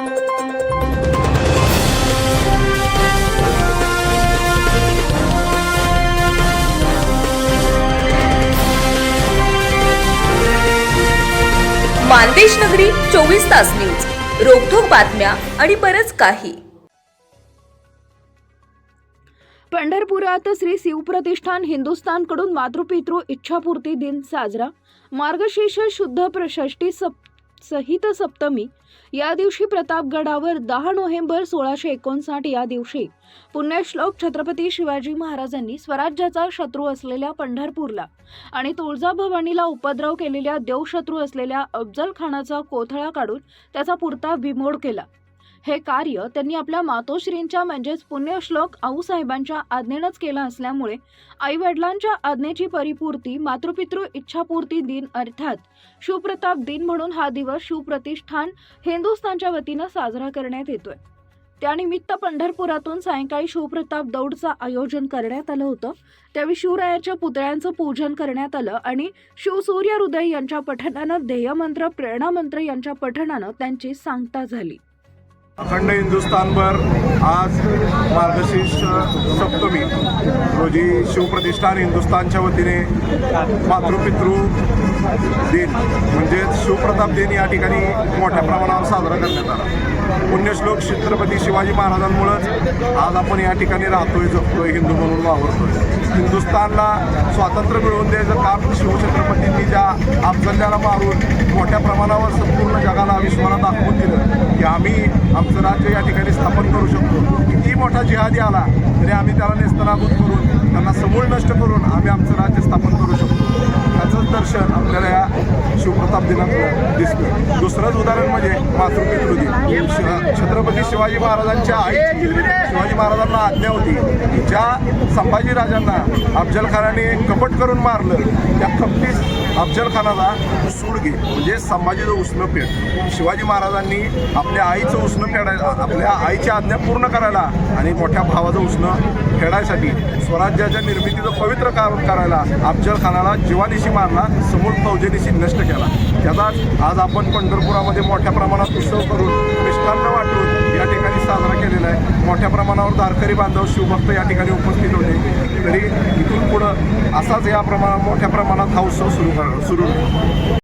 मानदेश नगरी चोवीस तास न्यूज. रोखोक बातम्या आणि बरच काही. पंढरपुरात श्री शिवप्रतिष्ठान हिंदुस्थानकडून मातृपितृ इच्छापूर्ती दिन साजरा. मार्गशीर्ष शुद्ध प्रशस्ती सप सहित सप्तमी. या दिवशी प्रतापगडावर दहा नोव्हेंबर सोळाशे एकोणसाठ या दिवशी पुण्यश्लोक छत्रपती शिवाजी महाराजांनी स्वराज्याचा शत्रू असलेल्या पंढरपूरला आणि तुळजाभवानीला उपद्रव केलेल्या देवशत्रू असलेल्या अफजल खानाचा कोथळा काढून त्याचा पुरता बिमोड केला. हे कार्य त्यांनी आपल्या मातोश्रींच्या म्हणजेच पुण्यश्लोक आऊसाहेबांच्या आज्ञेनंच केलं असल्यामुळे आईवडिलांच्या आज्ञेची परिपूर्ती मातृपितृ इच्छापूर्ती दिन अर्थात शिवप्रताप दिन म्हणून हा दिवस शिवप्रतिष्ठान हिंदुस्थानच्या वतीनं साजरा करण्यात येतोय. त्यानिमित्त पंढरपुरातून सायंकाळी शिवप्रताप दौडचं आयोजन करण्यात आलं होतं. त्यावेळी शिवरायाच्या पुतळ्यांचं पूजन करण्यात आलं आणि शिवसूर्य हृदय यांच्या पठणानं ध्येयमंत्र प्रेरणामंत्र यांच्या पठणानं त्यांची सांगता झाली. अखंड हिंदुस्थानभर आज मार्गशीर्ष सप्तमी रोजी शिवप्रतिष्ठान हिंदुस्थानच्या वतीने मातृपितृ दिन म्हणजेच शिवप्रताप दिन या ठिकाणी मोठ्या प्रमाणावर साजरा करण्यात आला. पुण्यश्लोक छत्रपती शिवाजी महाराजांमुळंच आज आपण या ठिकाणी राहतोय जगतोय हिंदू म्हणून वावरतोय. हिंदुस्थानला स्वातंत्र्य मिळवून द्यायचं काम शिवछत्रपतींनी ज्या अफजल्याला मारून मोठ्या प्रमाणावर संपूर्ण जगाला विश्वाला दाखवून दिलं की आम्ही आमचं राज्य या ठिकाणी स्थापन करू शकतो. किती मोठा जिहादी आला तरी आम्ही त्याला नेस्तनाबूत करून त्यांना समूळ नष्ट करून आम्ही आमचं राज्य स्थापन करू शकतो. दर्शन आपल्याला या शिवप्रताप दिनात दिसतं दुसरंच उदाहरण म्हणजे मातृपितृ दिन शि- छत्रपती शिवाजी महाराजांच्या आईची शिवाजी महाराजांना आज्ञा होती की ज्या संभाजी राजांना अफजल कपट करून मारलं त्या कपटीस अफजल खानाला सूड घे. म्हणजे संभाजीचं उष्ण पेट. शिवाजी महाराजांनी आपल्या आईचं उष्ण फेडायला आपल्या आईची आज्ञा पूर्ण करायला आणि मोठ्या भावाचं उष्ण फेडायसाठी स्वराज्याच्या निर्मितीचं पवित्र काम करायला अफजलखानाला जीवानिशी मारला समूळ फौजेनिशी नष्ट केला. त्याचाच आज आपण पंढरपुरामध्ये मोठ्या प्रमाणात उत्सव करून मिष्टान्न वाटून या ठिकाणी साजरा केलेला आहे. मोठ्या प्रमाणावर दारकरी बांधव शिवभक्त या ठिकाणी उपस्थित होते. तरी असाच या प्रमाणात मोठ्या प्रमाणात हा उत्सव सुरू सुरू